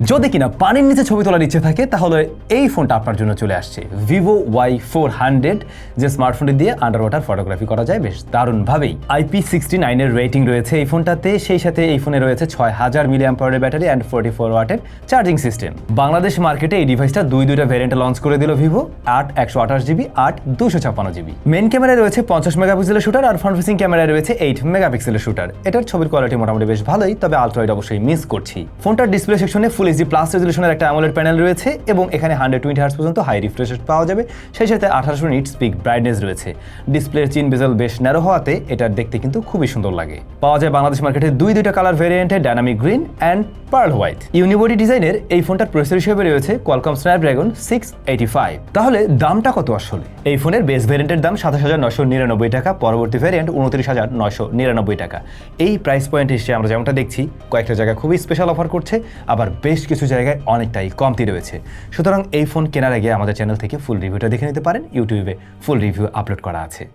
যদি কিনা পানির নিচে ছবি তোলার ইচ্ছে থাকে, তাহলে এই ফোনটা আপনার জন্য চলে আসছে। ভিভো ওয়াই ফোর হান্ড্রেড যে স্মার্টফোনটি দিয়ে আন্ডার ওয়াটার ফটোগ্রাফি করা যায়, বেশ দারুণভাবেই। আইপি সিক্সটি নাইনের রেটিং রয়েছে এই ফোনটাতে। সেই সাথে এই ফোনে রয়েছে ছয় হাজার মিলিয়াম পাওয়ারের ব্যাটারি অ্যান্ড ফোর্টি ফোর ওয়াটের চার্জিং সিস্টেম বাংলাদেশ মার্কেটে এই ডিভাইসটা দুই দুইটা ভ্যারিয়েন্টে লঞ্চ করে দিল ভিভো আট একশো আঠাশ জিবি, আট দুশো ছাপ্পান্ন জিবি। মেন ক্যামেরায় রয়েছে পঞ্চাশ মেগাপিক্সেলের শুটার আর ফ্রন্ট ফেসিং ক্যামেরায় রয়েছে এইট মেগাপিক্সেলের শুটার এটার ছবির কোয়ালিটি মোটামুটি বেশ ভালোই, তবে আলট্রাইড অবশ্যই মিস করছি। ফোনটার ডিসপ্লে সেকশনে ফুল এইচডি প্লাস রেজলিউশনের একটা অ্যামোলেড প্যানেল রয়েছে এবং এখানে হান্ড্রেড টোয়েন্টি হার্স পর্যন্ত হাই রিফ্রেশ পাওয়া যাবে। সেই সাথে আঠারোশো নিট স্পিক ব্রাইটনেস রয়েছে। ডিসপ্লের চিন বেজেল বেশ ন্যারো হওয়াতে এটার দেখতে কিন্তু খুবই সুন্দর লাগে। পাওয়া যায় বাংলাদেশ মার্কেটে দুই দুইটা colour ভেরিয়েন্টে dynamic green and pearl white unibody ডিজাইনের এই ফোনটার প্রসেসর হিসেবে রয়েছে Qualcomm Snapdragon six eighty five তাহলে দামটা কত আসলে? এই ফোনের বেস ভ্যারিয়েন্টের দাম সাতাশ হাজার নশো নিরানব্বই টাকা, পরবর্তী ভেরিয়েন্ট উনত্রিশ হাজার নশো নিরানব্বই টাকা। এই প্রাইস পয়েন্ট হিসেবে আমরা যেমনটা দেখছি, কয়েকটা জায়গায় খুবই স্পেশাল অফার করছে, আবার বেশ কিছু জায়গায় অনেকটাই কমতি রয়েছে। সুতরাং এই ফোন কেনার আগে আমাদের চ্যানেল থেকে ফুল রিভিউটা দেখে নিতে পারেন ইউটিউবে ফুল রিভিউ আপলোড করা আছে।